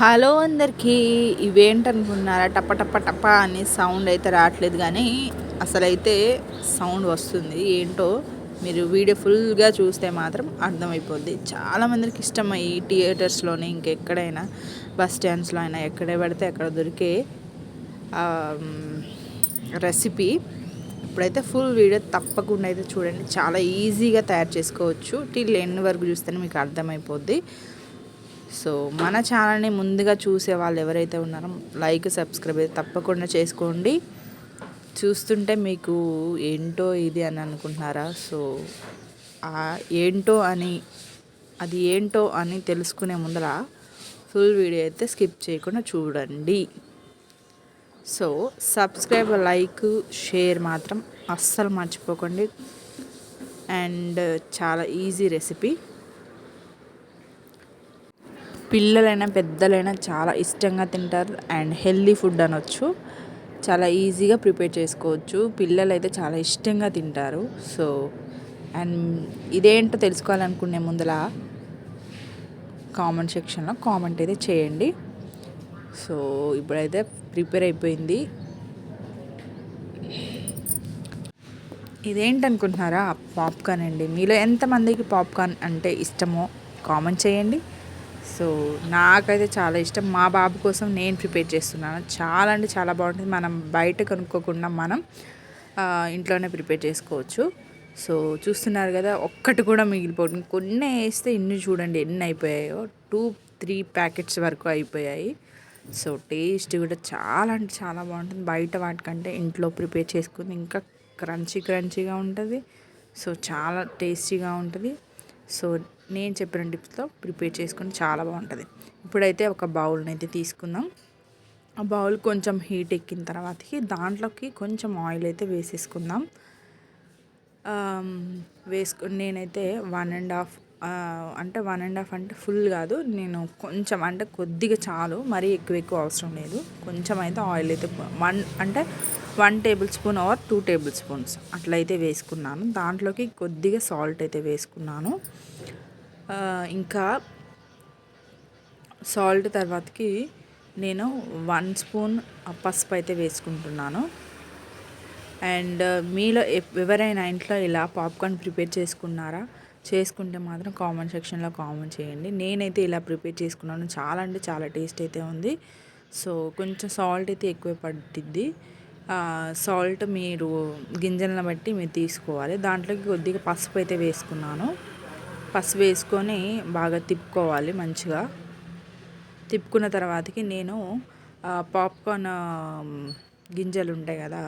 Hello అందరికీ ఇవేంటనుకున్నారా? టప్ప టప్ప టప్ప అని sound అయితే రావట్లేదు కానీ అసలైతే సౌండ్ వస్తుంది. ఏంటో మీరు వీడియో ఫుల్గా చూస్తే మాత్రం అర్థమైపోద్ది. చాలామందికి ఇష్టం ఈ థియేటర్స్లోనే ఇంకెక్కడైనా బస్ స్టాండ్స్లో అయినా ఎక్కడ పడితే అక్కడ దొరికే రెసిపీ. ఇప్పుడైతే ఫుల్ వీడియో తప్పకుండా అయితే చూడండి. చాలా ఈజీగా తయారు చేసుకోవచ్చు. టిల్ ఎండ్ వరకు చూస్తేనే మీకు అర్థమైపోద్ది. సో మన ఛానల్ని ముందుగా చూసే వాళ్ళు ఎవరైతే ఉన్నారో లైక్ సబ్స్క్రైబ్ తప్పకుండా చేసుకోండి. చూస్తుంటే మీకు ఏంటో ఇది అని అనుకుంటున్నారా? సో ఏంటో అని అది ఏంటో అని తెలుసుకునే ముందర ఫుల్ వీడియో అయితే స్కిప్ చేయకుండా చూడండి. సో సబ్స్క్రైబ్ లైక్ షేర్ మాత్రం అస్సలు మర్చిపోకండి. అండ్ చాలా ఈజీ రెసిపీ పిల్లలైనా పెద్దలైనా చాలా ఇష్టంగా తింటారు. అండ్ హెల్దీ ఫుడ్ అనొచ్చు. చాలా ఈజీగా ప్రిపేర్ చేసుకోవచ్చు. పిల్లలు అయితే చాలా ఇష్టంగా తింటారు. సో అండ్ ఇదేంటో తెలుసుకోవాలనుకునే ముందల కామెంట్ సెక్షన్లో కామెంట్ అయితే చేయండి. సో ఇప్పుడైతే ప్రిపేర్ అయిపోయింది. ఇదేంటనుకుంటున్నారా? పాప్కార్న్ అండి. మీలో ఎంతమందికి పాప్కార్న్ అంటే ఇష్టమో కామెంట్ చేయండి. సో నాకైతే చాలా ఇష్టం. మా బాబు కోసం నేను ప్రిపేర్ చేస్తున్నాను. చాలా అంటే చాలా బాగుంటుంది. మనం బయట కొనుక్కోకుండా మనం ఇంట్లోనే ప్రిపేర్ చేసుకోవచ్చు. సో చూస్తున్నారు కదా ఒక్కటి కూడా మిగిలిపోతుంది కొన్ని వేస్తే ఇన్ని చూడండి ఎన్ని అయిపోయాయో. టూ త్రీ ప్యాకెట్స్ వరకు అయిపోయాయి. సో టేస్ట్ కూడా చాలా అంటే చాలా బాగుంటుంది. బయట వాటికంటే ఇంట్లో ప్రిపేర్ చేసుకుని ఇంకా క్రంచీ క్రంచీగా ఉంటుంది. సో చాలా టేస్టీగా ఉంటుంది. సో నేను చెప్పిన టిప్స్తో ప్రిపేర్ చేసుకుని చాలా బాగుంటుంది. ఇప్పుడైతే ఒక బౌల్ని అయితే తీసుకుందాం. ఆ బౌల్ కొంచెం హీట్ ఎక్కిన తర్వాతకి దాంట్లోకి కొంచెం ఆయిల్ అయితే వేసేసుకుందాం. వేసుకు నేనైతే వన్ అండ్ హాఫ్ అంటే వన్ అండ్ హాఫ్ అంటే ఫుల్ కాదు. నేను కొంచెం అంటే కొద్దిగా చాలు మరీ ఎక్కువ ఎక్కువ అవసరం లేదు. కొంచెం అయితే ఆయిల్ అయితే వన్ అంటే one tablespoon or two tablespoons అట్లయితే వేసుకున్నాను. దాంట్లోకి కొద్దిగా సాల్ట్ అయితే వేసుకున్నాను. ఇంకా సాల్ట్ తర్వాతకి నేను వన్ స్పూన్ పసుపు అయితే వేసుకుంటున్నాను. అండ్ మీలో ఎవరైనా ఇంట్లో ఇలా పాప్కార్న్ ప్రిపేర్ చేసుకున్నారా? చేసుకుంటే మాత్రం కామెంట్ సెక్షన్లో కామెంట్ చేయండి. నేనైతే ఇలా ప్రిపేర్ చేసుకున్నాను. చాలా అంటే చాలా టేస్ట్ అయితే ఉంది. సో కొంచెం సాల్ట్ అయితే ఎక్కువ పట్టిద్ది. సాల్ట్ మీరు గింజలను బట్టి మీరు తీసుకోవాలి. దాంట్లోకి కొద్దిగా పసుపు అయితే వేసుకున్నాను. పసుపు వేసుకొని బాగా తిప్పుకోవాలి మంచిగా. తిప్పుకున్న తర్వాతకి నేను పాప్కార్న్ గింజలు ఉంటాయి కదా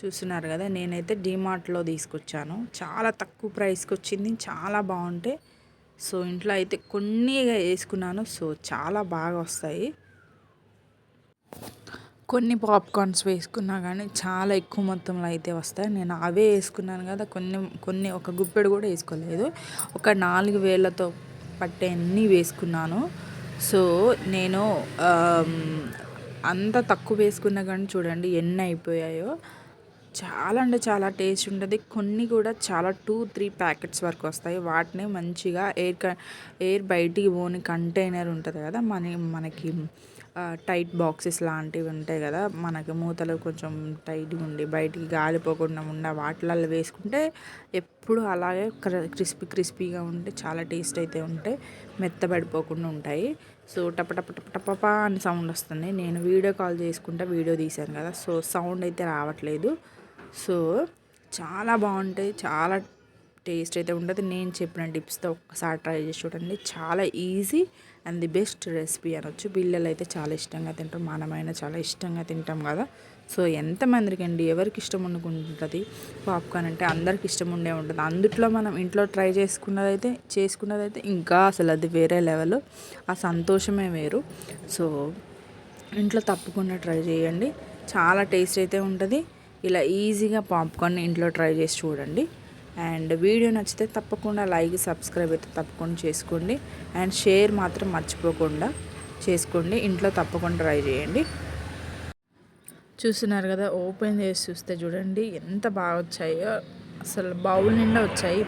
చూస్తున్నారు కదా నేనైతే డీమార్ట్లో తీసుకొచ్చాను. చాలా తక్కువ ప్రైస్కి వచ్చింది చాలా బాగుంటాయి సో ఇంట్లో అయితే కొన్నిగా వేసుకున్నాను సో చాలా బాగా వస్తాయి. కొన్ని పాప్కార్న్స్ వేసుకున్నా కానీ చాలా ఎక్కువ మొత్తంలో అయితే వస్తాయి. నేను అవే వేసుకున్నాను కదా కొన్ని కొన్ని ఒక గుప్పెడు కూడా వేసుకోలేదు. ఒక నాలుగు వేలతో పట్టే అన్నీ వేసుకున్నాను. సో నేను అంత తక్కువ వేసుకున్నా కానీ చూడండి ఎన్ని అయిపోయాయో. చాలా అంటే చాలా టేస్ట్ ఉంటుంది. కొన్ని కూడా చాలా టూ త్రీ ప్యాకెట్స్ వరకు వస్తాయి. వాటిని మంచిగా ఎయిర్ ఎయిర్ బయటికి పోని కంటైనర్ ఉంటుంది కదా మన మనకి టైట్ బాక్సెస్ లాంటివి ఉంటాయి కదా మనకి మూతలు కొంచెం టైట్గా ఉండి బయటికి గాలిపోకుండా ఉన్న వాటిలలో వేసుకుంటే ఎప్పుడు అలాగే క్రిస్పీ క్రిస్పీగా ఉంటే చాలా టేస్ట్ అయితే ఉంటాయి మెత్తబడిపోకుండా ఉంటాయి. సో టప టప టప టప అని సౌండ్ వస్తుంది. నేను వీడియో కాల్ చేసుకుంటే వీడియో తీశాను కదా సో సౌండ్ అయితే రావట్లేదు. సో చాలా బాగుంటాయి చాలా టేస్ట్ అయితే ఉంటుంది నేను చెప్పిన టిప్స్తో ఒకసారి ట్రై చేసి చూడండి. చాలా easy and the best recipe అనొచ్చు. పిల్లలు అయితే చాలా ఇష్టంగా తింటాం మనమైనా చాలా ఇష్టంగా తింటాం కదా. సో ఎంతమందికి అండి ఎవరికి ఇష్టం ఉంటుంది పాప్కార్న్ అంటే అందరికి ఇష్టం ఉండే ఉంటుంది. అందుట్లో మనం ఇంట్లో ట్రై చేసుకున్నదైతే చేసుకున్నదైతే ఇంకా అసలు అది వేరే లెవెల్. ఆ సంతోషమే వేరు. సో ఇంట్లో తప్పకుండా ట్రై చేయండి. చాలా టేస్ట్ అయితే ఉంటుంది. ఇలా ఈజీగా పాప్కార్న్ ఇంట్లో ట్రై చేసి చూడండి. అండ్ వీడియో నచ్చితే తప్పకుండా లైక్ సబ్స్క్రైబ్ అయితే తప్పకుండా చేసుకోండి. అండ్ షేర్ మాత్రం మర్చిపోకుండా చేసుకోండి. ఇంట్లో తప్పకుండా ట్రై చేయండి. చూస్తున్నారు కదా ఓపెన్ చేసి చూస్తే చూడండి ఎంత బాగా వచ్చాయో. అసలు బౌల్ నిండా వచ్చాయి.